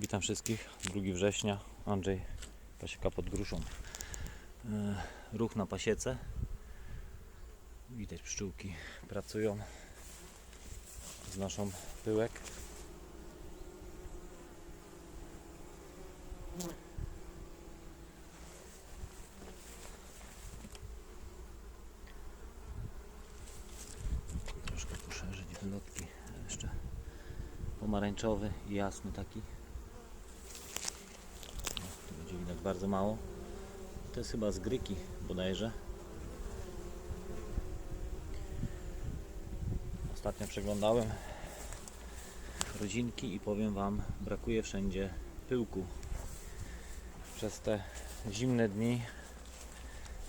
Witam wszystkich. 2 września. Andrzej Pasieka pod gruszą. E, Ruch na pasiece. Widać pszczółki pracują. Znoszą pyłek. Troszkę poszerzyć wylotki. Jeszcze pomarańczowy i jasny taki. O, tu będzie widać bardzo mało. To jest chyba z gryki bodajże. Ostatnio przeglądałem rodzinki i powiem Wam, brakuje wszędzie pyłku. Przez te zimne dni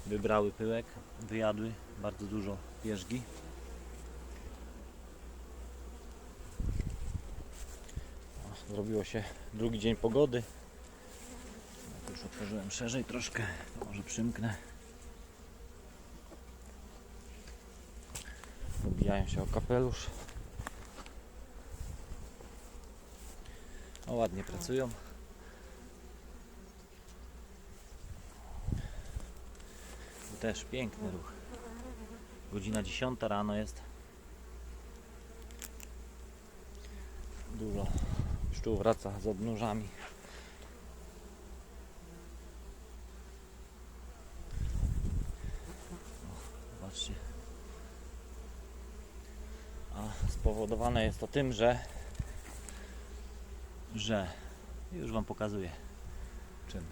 wybrały pyłek, wyjadły bardzo dużo pierzgi. Zrobiło się drugi dzień pogody. Już otworzyłem szerzej troszkę, może przymknę. Obijają się o kapelusz. O, ładnie pracują. Też piękny ruch. Godzina 10 rano jest. Dużo pszczół wraca z odnóżami. O, Zobaczcie. A spowodowane jest to tym, że że już Wam pokazuję czym.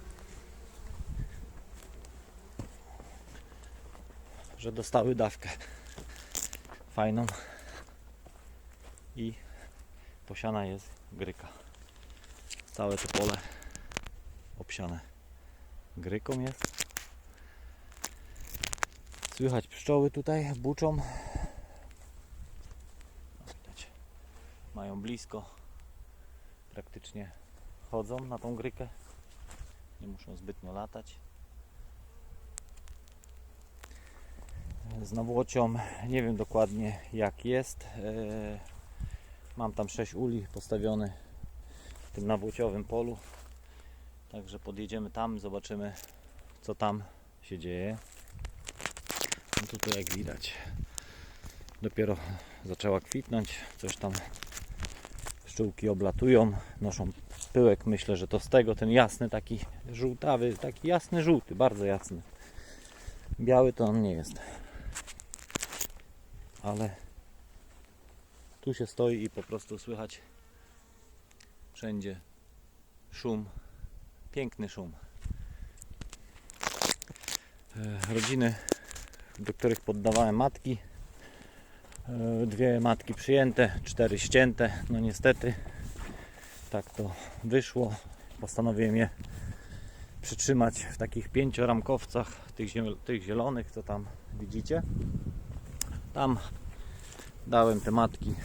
Że dostały dawkę fajną i posiana jest gryka. Całe to pole obsiane gryką jest. Słychać pszczoły tutaj buczą. Widać. Mają blisko. Praktycznie chodzą na tą grykę. Nie muszą zbytnio latać. Z nawłocią nie wiem dokładnie jak jest. Eee, Mam tam 6 uli postawione w tym nawłociowym polu. Także podjedziemy tam, zobaczymy co tam się dzieje. No tutaj jak widać dopiero zaczęła kwitnąć, coś tam pszczółki oblatują, noszą pyłek, myślę, że to z tego, ten jasny taki żółtawy, taki jasny żółty, bardzo jasny. Biały to on nie jest. Ale tu się stoi i po prostu słychać wszędzie szum, piękny szum. E, Rodziny, do których poddawałem matki, dwie matki przyjęte, cztery ścięte, no niestety tak to wyszło. Postanowiłem je przytrzymać w takich pięcioramkowcach, tych, tych zielonych, co tam widzicie. Tam dałem te matki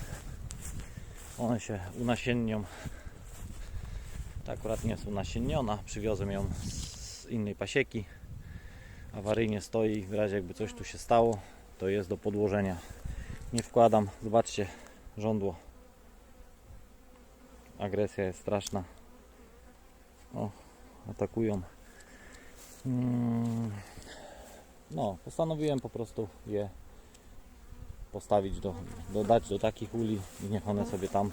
one się unasiennią. Ta akurat nie jest unasienniona. Przywiozłem ją z innej pasieki. Awaryjnie stoi. W razie jakby coś tu się stało, to jest do podłożenia. Nie wkładam. Zobaczcie, żądło. Agresja jest straszna. O, atakują. Mm, No, postanowiłem po prostu je postawić do, dodać do takich uli i niech one sobie tam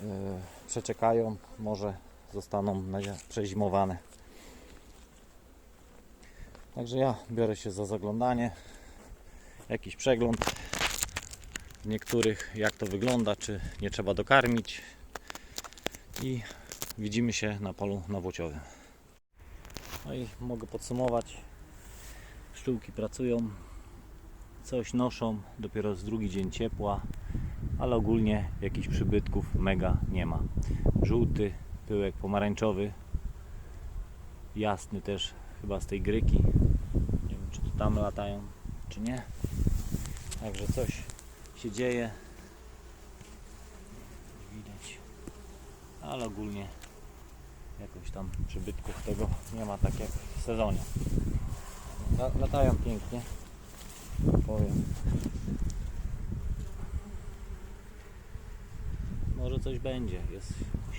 e, przeczekają, może zostaną przezimowane. Także ja biorę się za zaglądanie, jakiś przegląd niektórych jak to wygląda, czy nie trzeba dokarmić i widzimy się na polu nawłociowym. No i mogę podsumować. Pszczółki pracują, coś noszą, dopiero jest drugi dzień ciepła, ale ogólnie jakichś przybytków mega nie ma. Żółty, pyłek pomarańczowy, jasny też chyba z tej gryki. Nie wiem czy tu tam latają, czy nie. Także coś się dzieje. Widać. Ale ogólnie jakoś tam przybytków tego nie ma tak jak w sezonie. La- Latają pięknie powiem. Może coś będzie. Jest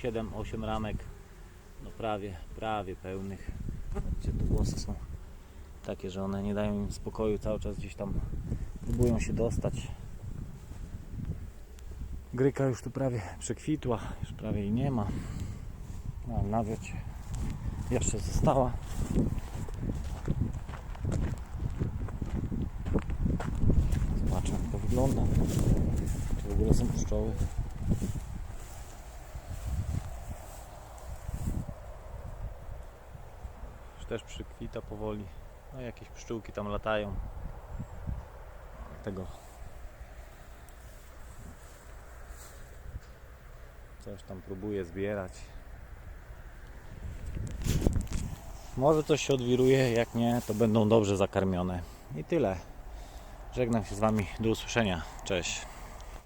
7-8 ramek. No prawie, prawie pełnych. Gdzie tu głosy są takie, że one nie dają im spokoju, cały czas gdzieś tam próbują się dostać. Gryka już tu prawie przekwitła, już prawie jej nie ma. No, a na wiocie jeszcze została. Zobaczmy jak to wygląda. Czy w ogóle są pszczoły. Już też przykwita powoli. No jakieś pszczółki tam latają. Tego coś tam próbuję zbierać. Może coś się odwiruje, jak nie, to będą dobrze zakarmione. I tyle. Żegnam się z Wami. Do usłyszenia. Cześć.